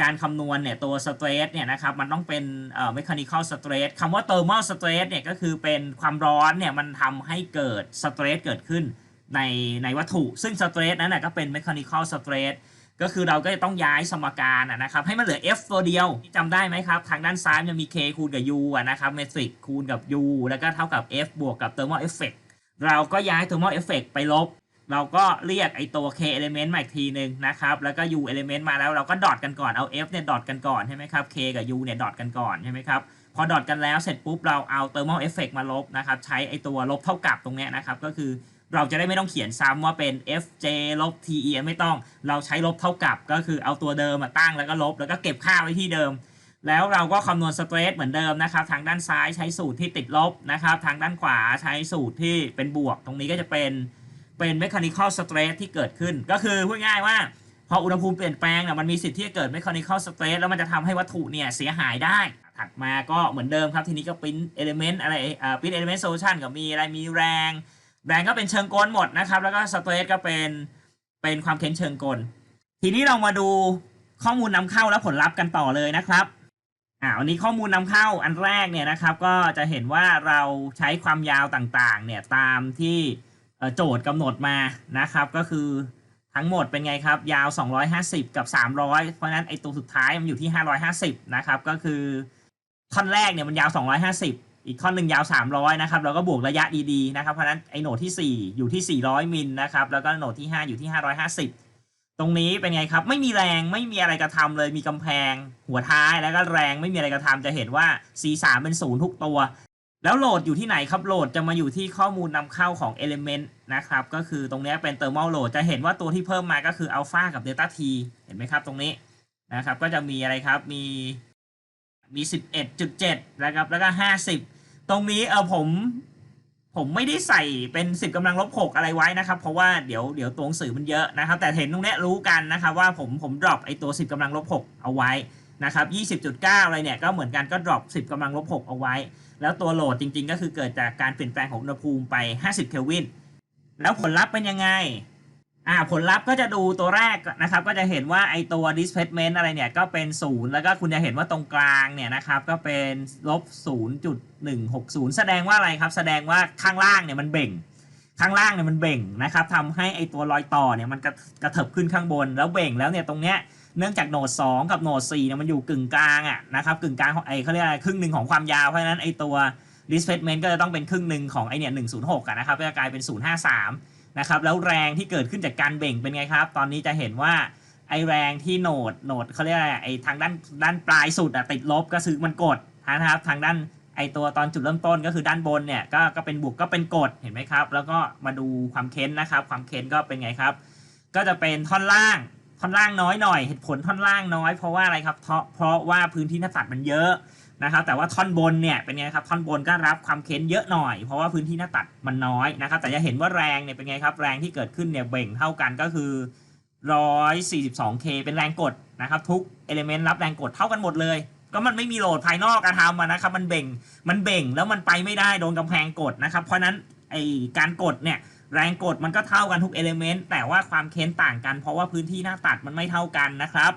การคำนวณเนี่ยตัวสเตรสเนี่ยนะครับมันต้องเป็นเอ่อ mechanical stress คำว่า thermal stress เนี่ยก็คือเป็นความร้อนเนี่ยมันทำให้เกิดสเตรสเกิดขึ้นในในวัตถุ ซึ่งสเตรสนั้นนะก็เป็น mechanical stress ก็คือเราก็จะต้องย้ายสมการนะครับให้มันเหลือ f ตัวเดียวจำได้ไหมครับ ทางด้านซ้ายมันจะมี k คูณกับ u นะครับเมทริกคูณกับ u แล้วก็เท่ากับ f บวกกับ thermal effect เราก็ย้าย thermal effect ไปลบ เราก็เรียกไอตัว k element มาอีกทีหนึ่งนะครับ แล้วก็ u element มาแล้วเราก็ดอทกันก่อน เอา f เนี่ยดอทกันก่อนใช่ไหมครับ k กับ u เนี่ยดอทกันก่อนใช่ไหมครับ พอดอทกันแล้วเสร็จปุ๊บเราเอา thermal effect มาลบนะครับ ใช้ไอตัวลบเท่ากับตรงเนี้ยนะครับ ก็คือเราจะได้ไม่ต้องเขียนซ้ำว่าเป็น fj ลบ te ไม่ต้อง เราใช้ลบเท่ากับ ก็คือเอาตัวเดิมมาตั้งแล้วก็ลบ แล้วก็เก็บค่าไว้ที่เดิม แล้วเราก็คำนวณสเตรสเหมือนเดิมนะครับ ทางด้านซ้ายใช้สูตรที่ติดลบนะครับ ทางด้านขวาใช้สูตรที่เป็นบวก ตรงนี้ก็จะเป็น เป็น mechanical stress ที่เกิดขึ้น ก็คือพูดง่ายว่า พออุณหภูมิเปลี่ยนแปลงเนี่ยมันมีสิทธิ์ที่จะเกิด mechanical stress แล้วมันจะทำให้วัตถุเนี่ยเสียหายได้ ถัดมาก็เหมือนเดิมครับ ทีนี้ก็ปิ้น element อะไรอ่าปิ้น element solution ก็มีอะไรมีแรง แรงก็เป็นเชิงกลหมดนะครับ แล้วก็ stress ก็เป็นเป็นความเค้นเชิงกล ทีนี้เรามาดูข้อมูลนำเข้าและผลลัพธ์กันต่อเลยนะครับอ่าวันนี้ข้อมูลนำเข้าอันแรกเนี่ยนะครับ ก็จะเห็นว่าเราใช้ความยาวต่างๆ เนี่ยตามที่ โจทย์กำหนดมานะครับ ก็คือทั้งหมดเป็นไงครับ ยาว 250 กับ 300 เพราะนั้นไอตัวสุดท้ายมันอยู่ที่ 550 นะครับ ก็คือท่อนแรกเนี่ยมันยาว 250 อีกท่อนหนึ่งยาว 300 นะครับเราก็บวกระยะดีๆนะครับ เพราะนั้นไอโหนดที่ 4 อยู่ที่ 400 มิลนะครับ แล้วก็โหนดที่ 5 อยู่ที่ 550 ตรงนี้เป็นไงครับ ไม่มีแรงไม่มีอะไรกระทำเลยมีกำแพง หัวท้ายแล้วก็แรงไม่มีอะไรกระทำจะเห็นว่า C3 เป็นศูนย์ทุกตัว แล้วโหลดอยู่ที่ไหนครับโหลดจะมาอยู่ที่ข้อมูลนำเข้าของ Element นะครับ ก็คือตรงนี้เป็น Thermal Load จะเห็นว่าตัวที่เพิ่มมาก็คือ Alpha กับ Delta T เห็นไหมครับตรงนี้นะครับ ก็จะมีอะไรครับมีมี 11.7 นะครับ แล้วก็ 50 ตรงนี้เออผมผมไม่ได้ใส่เป็น 10กำลังลบ 6 อะไรไว้นะครับ เพราะว่าเดี๋ยวเดี๋ยวตัวหนังสือมันเยอะนะครับ แต่เห็นตรงนี้รู้กันนะครับว่าผมผมดรอปไอตัว 10กำลังลบ 6 เอาไว้นะครับ 20.9 อะไรเนี่ยก็เหมือนกันก็ดรอป10กำลังลบ 6 เอาไว้ แล้วตัวโหลดจริง ๆ ก็คือเกิดจากการเปลี่ยนแปลงของอุณหภูมิไป 50 เคลวิน แล้วผลลัพธ์เป็นยังไง อ่า ผลลัพธ์ก็จะดูตัวแรกนะครับ ก็จะเห็นว่าไอตัว displacement อะไรเนี่ย ก็เป็นศูนย์แล้วก็คุณจะเห็นว่าตรงกลางเนี่ยนะครับ ก็เป็นลบ0.160 แสดงว่าอะไรครับ แสดงว่าข้างล่างเนี่ยมันเบ่ง ข้างล่างเนี่ยมันเบ่งนะครับทำให้ไอตัวรอยต่อเนี่ยมันกระกระเถิบขึ้นข้างบน แล้วเบ่งแล้วเนี่ยตรงเนี้ยเนื่องจากโหนด2กับโหนด4เนี่ยมันอยู่กึ่งกลางอะนะครับกึ่งกลางของไอเขาเรียกอะไรครึ่งหนึ่งของความยาวเพราะฉะนั้นไอตัว displacement ก็จะต้องเป็นครึ่งหนึ่งของไอเนี่ย106อะนะครับก็จะกลายเป็น 053นะครับแล้วแรงที่เกิดขึ้นจากการเบ่งเป็นไงครับ ตอนนี้จะเห็นว่าไอแรงที่โหนดโหนดเขาเรียกอะไรไอทางด้านด้านปลายสุดอะติดลบก็คือมันกดนะครับทางด้าน ไอตัวตอนจุดเริ่มต้นก็คือด้านบนเนี่ยก็ก็เป็นบวกก็เป็นกดเห็นไหมครับ แล้วก็มาดูความเค้นนะครับ ความเค้นก็เป็นไงครับ ก็จะเป็นท่อนล่างท่อนล่างน้อยหน่อยเหตุผลท่อนล่างน้อย เพราะว่าอะไรครับเพราะเพราะว่าพื้นที่หน้าตัดมันเยอะนะครับ แต่ว่าท่อนบนเนี่ยเป็นไงครับท่อนบนก็รับความเค้นเยอะหน่อย เพราะว่าพื้นที่หน้าตัดมันน้อยนะครับ แต่จะเห็นว่าแรงเนี่ยเป็นไงครับ แรงที่เกิดขึ้นเนี่ยเบ่งเท่ากันก็คือ 142K เป็นแรงกดนะครับ ทุกเอลิเมนต์รับแรงกดเท่ากันหมดเลย ก็มันไม่มีโหลดภายนอกกระทำนะครับ มันเบ่งมันเบ่งแล้วมันไปไม่ได้โดนกำแพงกดนะครับ เพราะฉะนั้นไอการกดเนี่ยแรงกดมันก็เท่ากันทุกเอลิเมนต์แต่ว่าความเค้นต่างกันเพราะว่าพื้นที่หน้าตัดมันไม่เท่ากันนะครับ